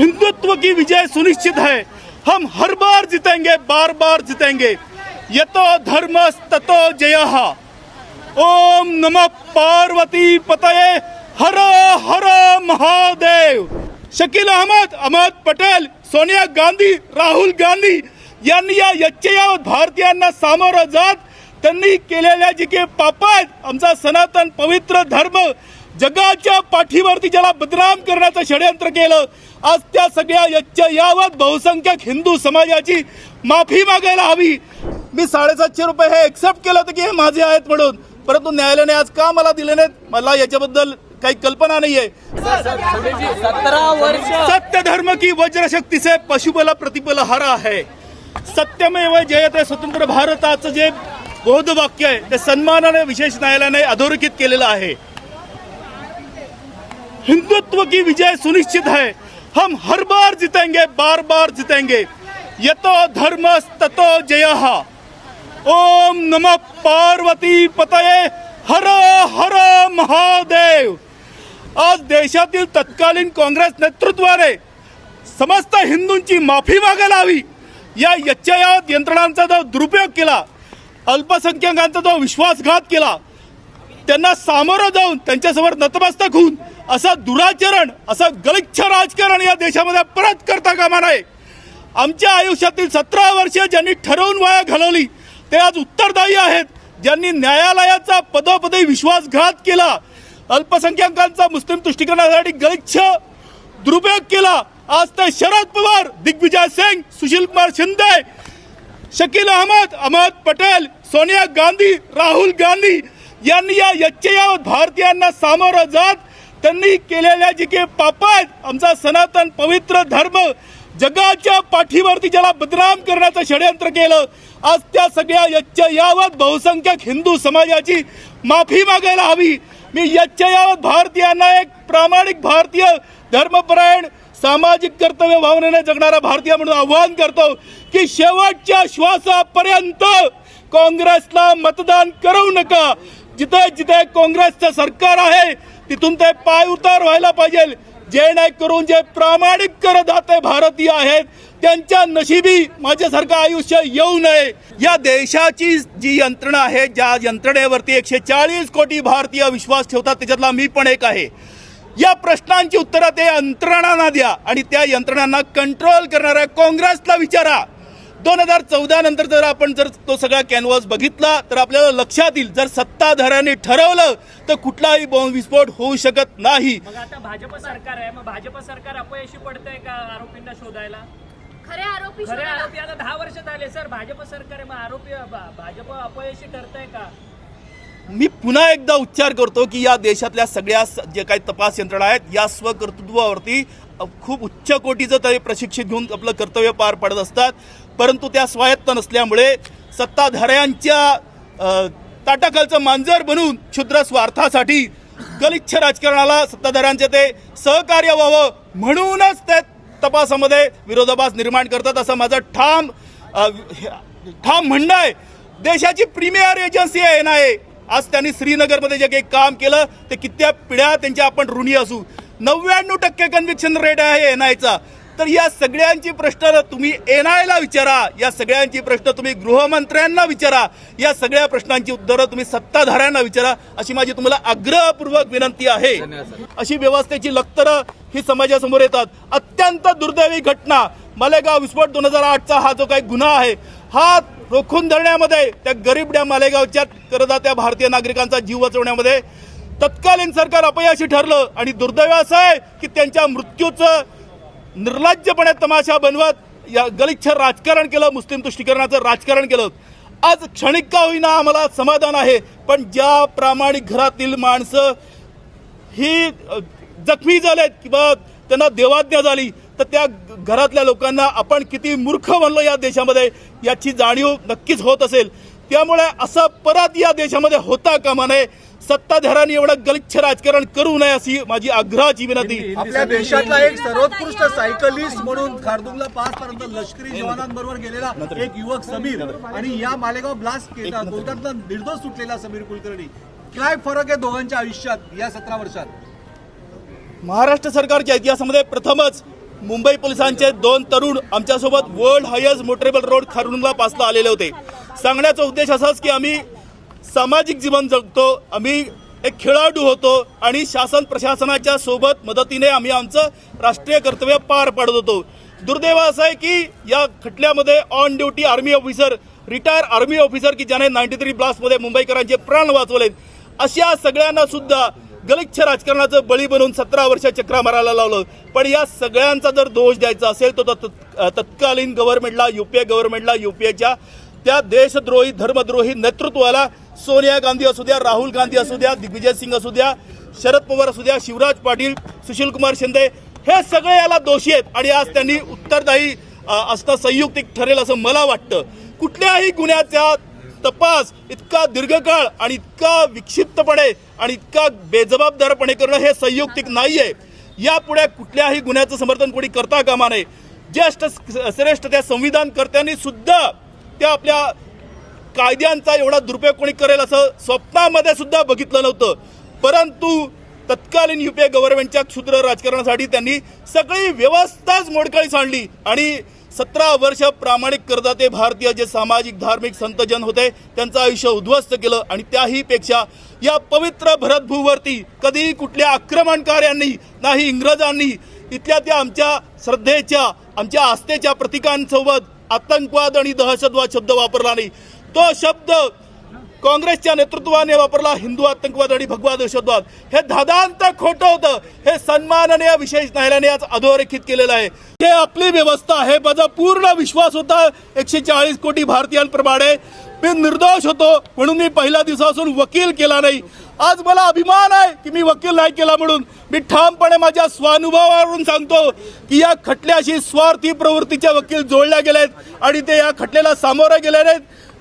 हिंदुत्व की विजय सुनिश्चित है। हम हर बार जीतेंगे, बार बार जीतेंगे। यतो धर्म ततो जय। ओम नमः पार्वती पतये। हर हर महादेव। शकील अहमद अहमद पटेल, सोनिया गांधी, राहुल गांधी यांनी या यच्चयावत भारतीयांना सामोरं जात, त्यांनी केलेल्या जे काही पाप आमचा सनातन पवित्र धर्म जगाच्या पाठीवरती ज्याला बदनाम करण्याचं षडयंत्र केलं आज त्या सगळ्या यच्चयावत बहुसंख्यक हिंदू समाजाची माफी मागायला हवी. मी साडेसातशे रुपये हे एक्सेप्ट केलं होतं की हे माझे आहेत म्हणून. परंतु न्यायालयाने आज का मला दिले नाहीत? मला याच्याबद्दल काही कल्पना नाहीये. सतरा वर्ष. सत्य धर्म की वज्र शक्ती से पशुबल प्रतिबल हरा है. सत्यमेव जयते स्वतंत्र भारताचं जे बोध वाक्य आहे ते सन्मानाने विशेष न्यायालयाने अधोरेखित केलेलं आहे. हिंदुत्व की विजय सुनिश्चित है। हम हर बार जीतेंगे बार बार जीतेंगे। यतो धर्म ततो जय। ओम नमः पार्वती पतये। हर हर महादेव। आज देशातील तत्कालीन काँग्रेस नेतृत्वाने समस्त हिंदूंची माफी मागायला हवी या यच्चयात यंत्रणांचा जो दुरुपयोग केला अल्पसंख्याकांचा जो विश्वासघात केला त्यांना सामोरं जाऊन त्यांच्यासमोर नतमस्तक होऊन असं दुराचरण असं गलिच्छ राजकारण या देशामध्ये परत करता कामा नये. आमच्या आयुष्यातील सतरा वर्ष ज्यांनी ठरवून वाया घालवली ते आज उत्तरदायी आहेत. ज्यांनी न्यायालयाचा पदोपदी विश्वासघात केला अल्पसंख्याकांचा मुस्लिम तुष्टीकरणासाठी गलिच्छ दुरुपयोग केला. आज ते शरद पवार दिग्विजय सिंग सुशील कुमार शिंदे शकील अहमद अहमद पटेल सोनिया गांधी राहुल गांधी यांनी या यच्चयावत भारतीयांना सामोरं जात त्यांनी केलेल्या जे काही पाप आहेत आमचा सनातन पवित्र धर्म जगाच्या पाठीवरती ज्याला बदनाम करण्याचं षडयंत्र केलं आज त्या सगळ्या यच्चयावत बहुसंख्यक हिंदू समाजाची माफी मागायला हवी. मी यच्चयावत भारतीयांना एक प्रामाणिक भारतीय धर्मपरायण सामाजिक कर्तव्य भावनेने जगणारा भारतीय म्हणून आवाहन करतो की शेवटच्या श्वासापर्यंत काँग्रेसला मतदान करू नका. जिथे जिथे काँग्रेसचं सरकार आहे तिथून ते पाय उतार व्हायला पाहिजे. जेणेकरून जे प्रामाणिक करदाते भारतीय आहेत त्यांच्या नशिबी माझ्यासारखं आयुष्य येऊ नये. या देशाची जी यंत्रणा आहे ज्या यंत्रणेवरती एकशे चाळीस कोटी भारतीय विश्वास ठेवतात त्याच्यातला मी पण एक आहे. या प्रश्नांची उत्तरं ते यंत्रणांना द्या आणि त्या यंत्रणांना कंट्रोल करणाऱ्या काँग्रेसला विचारा. दोन हजार चौदा नंतर जर आपण जर तो सगळा कॅनव्हास बघितला तर आपल्याला लक्षात येईल जर सत्ताधाऱ्यांनी ठरवलं तर कुठलाही बॉम्ब विस्फोट होऊ शकत नाही. भाजप सरकार आहे मग भाजप सरकार अपयशी पडतंय का आरोपींना शोधायला? खरे आरोपी खरे आरोपी आता दहा वर्ष झाले सर भाजप सरकार आहे मग आरोपी भाजप अपयशी ठरतंय का? मी पुन्हा एकदा उच्चार करतो की या देशातल्या सगळ्या जे काही तपास यंत्रणा आहेत या स्वकर्तृत्वावरती खूप उच्च कोटीचं ते प्रशिक्षित घेऊन आपलं कर्तव्य पार पाडत असतात. परंतु त्या स्वायत्त नसल्यामुळे सत्ताधाऱ्यांच्या ताटाखालचं मांजर बनून क्षुद्र स्वार्थासाठी गलिच्छ राजकारणाला सत्ताधाऱ्यांचे ते सहकार्य व्हावं म्हणूनच ते तपासामध्ये विरोधाभास निर्माण करतात. असं माझं ठाम ठाम म्हणणं आहे. देशाची प्रीमियर एजन्सी आहे एन आय आज त्यांनी श्रीनगरमध्ये जे काही काम केलं ते कित्या पिढ्या त्यांच्या आपण ऋणी असू. नव्याण्णव टक्के कन्व्हिक्शन रेट आहे एन आयचा तर या सगळ्यांची प्रश्न तुम्ही एन आयला विचारा या सगळ्यांची प्रश्न तुम्ही गृहमंत्र्यांना विचारा या सगळ्या प्रश्नांची उत्तरं तुम्ही सत्ताधाऱ्यांना विचारा अशी माझी तुम्हाला आग्रहपूर्वक विनंती आहे. अशी व्यवस्थेची लक्तरं ही समाजासमोर येतात. अत्यंत दुर्दैवी घटना मालेगाव विस्फोट दोन हजार आठचा हा जो काही गुन्हा आहे हा रोखून धरण्यामध्ये त्या गरीबड्या मालेगावच्या करदात्या भारतीय नागरिकांचा जीव वाचवण्यामध्ये तत्कालीन सरकार अपयशी ठरलं आणि दुर्दैव असं आहे की त्यांच्या मृत्यूचं निर्लज्जपणे तमाशा बनवत या गलिच्छ राजकारण केलं मुस्लिम तुष्टीकरणाचं राजकारण केलं. आज क्षणिक का होईना आम्हाला समाधान आहे पण ज्या प्रामाणिक घरातील माणसं ही जखमी झालेत किंवा त्यांना देवाज्ञा झाली तर त्या घरातल्या लोकांना आपण किती मूर्ख बनलो या देशामध्ये याची जाणीव नक्कीच होत असेल. त्यामुळे असं परत या देशामध्ये होता कामा नये. सत्ताधाऱ्यांनी एवढं गलिच्छ राजकारण करू नये अशी माझी आग्रहाची विनंती. आपल्या देशातला एक सर्वोत्कृष्ट सायकलिस्ट म्हणून खारदुंगला पाच पर्यंत लष्करी जवानांबरोबर गेलेला एक युवक समीर आणि या मालेगाव ब्लास्ट केला बोलताना निर्दोष सुटलेला समीर कुलकर्णी. काय फरक आहे दोघांच्या आयुष्यात या सतरा वर्षात? महाराष्ट्र सरकारच्या इतिहासामध्ये प्रथमच मुंबई पोलिसांचे दोन तरुण आमच्यासोबत वर्ल्ड हायस्ट मोटरेबल रोड खारुणला पासला आलेले होते. सांगण्याचा उद्देश असाच की आम्ही सामाजिक जीवन जगतो आम्ही एक खेळाडू होतो आणि शासन प्रशासनाच्या सोबत मदतीने आम्ही आमचं राष्ट्रीय कर्तव्य पार पाडत होतो. दुर्दैव असं आहे की या खटल्यामध्ये on duty army officer retire army officer की ज्याने नाईन्टी थ्री ब्लास्टमध्ये मुंबईकरांचे प्राण वाचवलेत अशा सगळ्यांना सुद्धा गलिच्छ राजकारणाचं बळी बनवून सतरा वर्ष चक्रा मारायला लावलं. पण या सगळ्यांचा जर दोष द्यायचा असेल तर तो तत्- तत्कालीन गव्हर्नमेंटला युपीए गव्हर्नमेंटला युपीएच्या त्या देशद्रोही धर्मद्रोही नेतृत्वाला सोनिया गांधी असू द्या राहुल गांधी असू द्या दिग्विजय सिंग असू द्या शरद पवार असू द्या शिवराज पाटील सुशील कुमार शिंदे हे सगळे याला दोषी आहेत. आणि आज त्यांनी उत्तरदायी असता असणं संयुक्तिक ठरेल असं मला वाटतं. कुठल्याही गुन्ह्याचा तपास इतका दीर्घकाळ आणि इतका विक्षिप्तपणे आणि इतका बेजबाबदारपणे करणं हे संयुक्तिक नाहीये. यापुढे कुठल्याही गुन्ह्याचं समर्थन कोणी करता कामा नये. ज्येष्ठ श्रेष्ठ त्या संविधानकर्त्यांनी सुद्धा त्या आपल्या कायद्यांचा एवढा दुरुपयोग कोणी करेल असं स्वप्नामध्ये सुद्धा बघितलं नव्हतं. परंतु तत्कालीन युपीए गव्हर्नमेंटच्या क्षुद्र राजकारणासाठी त्यांनी सगळी व्यवस्थाच मोडकळी सांडली आणि सतरा वर्ष प्रामाणिक करदाते भारतीय जे सामाजिक धार्मिक संतजन होते त्यांचं आयुष्य उद्ध्वस्त केलं आणि त्याही पेक्षा या पवित्र भरतभूवरती कधीही कुठल्या आक्रमणकार्यांनी नाही इंग्रजांनी इथल्या त्या आमच्या श्रद्धेच्या आमच्या आस्थेच्या प्रतीकांसोबत आतंकवाद आणि दहशतवाद शब्द वापरला नाही. तो शब्द काँग्रेसच्या नेतृत्वाने वापरला हिंदू आतंकवाद आणि भगवा दहशतवाद. हे धादांत खोटं होतं. हे सन्माननीय विशेष न्यायालयाने आज अधोरेखित केलेलं आहे. हे आपली व्यवस्था आहे. माझा पूर्ण विश्वास होता. एकशे चाळीस कोटी भारतीयांप्रमाणे. मी निर्दोष होतो. म्हणून मी पहिल्या दिवसापासून वकील केला नाही. आज मला अभिमान आहे की मी वकील नाही केला म्हणून. मी ठामपणे माझ्या स्वानुभवावरून सांगतो की या खटल्याशी स्वार्थी प्रवृत्तीचे वकील जोडल्या गेल्या आहेत आणि ते या खटल्याला सामोरे गेले नाहीत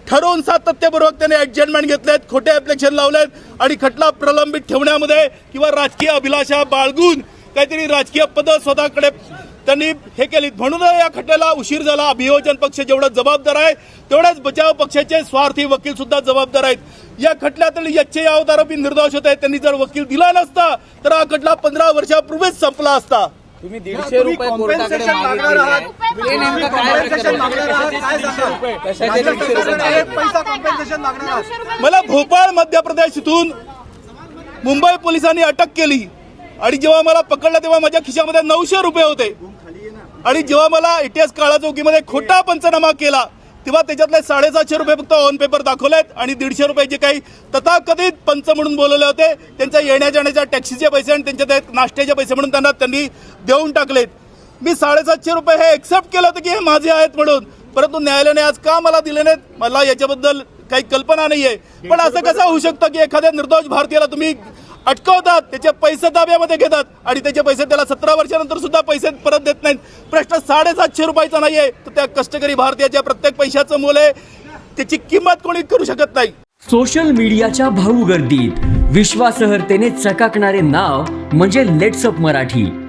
ठरवून सातत्यपूर्वक त्यांनी ॲडजस्टमेंट घेतलेत खोटे ॲप्लिकेशन लावलेत आणि खटला प्रलंबित ठेवण्यामध्ये किंवा राजकीय अभिलाषा बाळगून काहीतरी राजकीय पद स्वतःकडे त्यांनी हे केली म्हणून या खटल्याला उशीर झाला. अभियोजन पक्ष जेवढा जबाबदार आहे तेवढ्याच बचाव पक्षाचे स्वार्थी वकील सुद्धा जबाबदार आहेत. या खटल्यातील यच्चे आरोपी निर्दोष होते त्यांनी जर वकील दिला नसता तर हा खटला पंधरा वर्षापूर्वीच संपला असता. तुम्ही दीडशे रुपये कोर्टाकडे कॉम्पेन्सेशन मागणार आहात. नेमकं काय कशाचे दीडशे रुपये? मला भोपाळ मध्य प्रदेश इथून मुंबई पोलिसांनी अटक केली. आणि जेव्हा मला पकडलं तेव्हा माझ्या खिशामध्ये नऊशे रुपये होते. आणि जेव्हा मला एटीएस काळा चौकीमध्ये खोटा पंचनामा केला तेव्हा त्याच्यातले साडेसातशे रुपये फक्त ऑन पेपर दाखवलेत आणि दीडशे रुपये जे काही तथाकथित पंच म्हणून बोलवले होते त्यांच्या येण्या जाण्याच्या टॅक्सीचे पैसे आणि त्यांच्या नाश्त्याचे पैसे म्हणून त्यांना त्यांनी देऊन टाकलेत. मी साडेसातशे रुपये हे एक्सेप्ट केलं होतं की हे माझे आहेत म्हणून. परंतु न्यायालयाने आज का मला दिले नाहीत? मला याच्याबद्दल काही कल्पना नाहीये. पण असं कसं होऊ शकतं की एखाद्या निर्दोष भारतीयाला तुम्ही अटकवतात त्याचे पैसे ताब्यामध्ये घेतात आणि त्याचे पैसे त्याला सतरा वर्षानंतर सुद्धा पैसे परत देत नाहीत? प्रश्न साडेसातशे रुपयाचा नाहीये. तर त्या कष्टकरी भारतीयाच्या प्रत्येक पैशाचं मोल आहे. त्याची किंमत कोणी करू शकत नाही. सोशल मीडियाच्या भाऊ गर्दीत. विश्वासहर्तेने चकाकणारे नाव म्हणजे लेट्सअप मराठी.